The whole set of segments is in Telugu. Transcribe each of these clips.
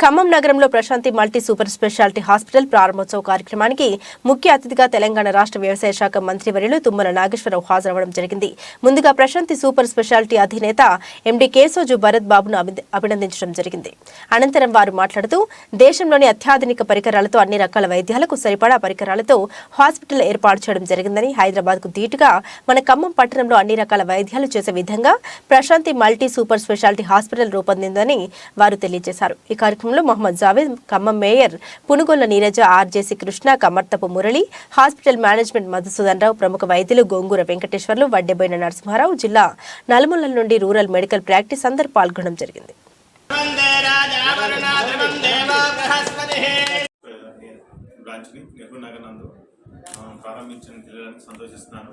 ఖమ్మం నగరంలో Prashanti multi super speciality hospital ప్రారంభోత్సవ కార్యక్రమానికి ముఖ్య అతిథిగా తెలంగాణ రాష్ట్ర వ్యవసాయ శాఖ మంత్రివర్యులు తుమ్మల నాగేశ్వరరావు హాజరవడం జరిగింది. ముందుగా ప్రశాంతి సూపర్ స్పెషాలిటీ అధినేత ఎండి కేశోజు భరత్ బాబును అభినందించడం జరిగింది. అనంతరం వారు మాట్లాడుతూ దేశంలోని అత్యాధునిక పరికరాలతో అన్ని రకాల వైద్యాలకు సరిపడా పరికరాలతో హాస్పిటల్ ఏర్పాటు చేయడం జరిగిందని హైదరాబాద్కు ధీటుగా మన ఖమ్మం పట్టణంలో అన్ని రకాల వైద్యాలు చేసే విధంగా Prashanti multi super speciality hospital రూపొందిందని వారు తెలియజేశారు. ఈ కార్యక్రమం కార్యక్రమంలో Mohammed Javed Khammam mayor Punugolla Neeraja RJC Krishna Kamarthapu Murali hospital management Madhusudan Rao ప్రముఖ వైద్యులు గోంగూర వెంకటేశ్వర్లు వడ్డెబోయిన నరసింహారావు జిల్లా నలుమూలల నుండి రూరల్ మెడికల్ ప్రాక్టీస్ అందరు పాల్గొనడం జరిగింది. బ్రాంచ్ని నెహ్రూ నగర్ నందు ప్రారంభించిన తెలియడానికి సంతోషిస్తున్నాను.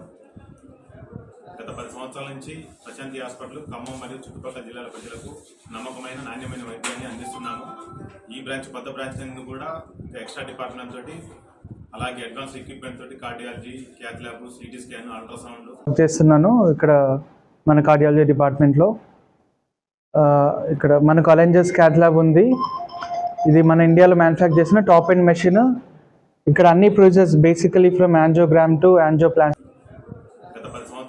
గత పది సంవత్సరాల నుంచి ప్రశాంతి హాస్పిటల్ ఖమ్మం మరియు చుట్టుపక్కల జిల్లాల ప్రజలకు నమ్మకమైన నాణ్యమైన వైద్యాన్ని బ్రాంచ్ కొత్త బ్రాంచ్ నందు కూడా ఎక్స్ట్రా డిపార్ట్మెంట్ తోటి అలాగే అడ్వాన్స్ ఎక్విప్మెంట్ తోటి cardiology cath lab CT scan ultrasound చేస్తున్నాను. ఇక్కడ మన కార్డియాలజీ డిపార్ట్మెంట్లో ఆ, ఇక్కడ మనకు అలెంజర్స్ క్యాట్ ల్యాబ్ ఉంది. ఇది మన ఇండియాలో మ్యానుఫ్యాక్చర్ చేసిన టాప్ ఎండ్ మెషిన్ ఇక్కడ అన్ని process basically from angiogram to angioplasty గత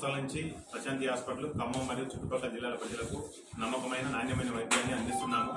సంవత్సరాల నుంచి ప్రశాంతి హాస్పిటల్ ఖమ్మం మరియు చుట్టుపక్కల జిల్లాల ప్రజలకు నమ్మకమైన నాణ్యమైన వైద్యాన్ని అందిస్తున్నాము.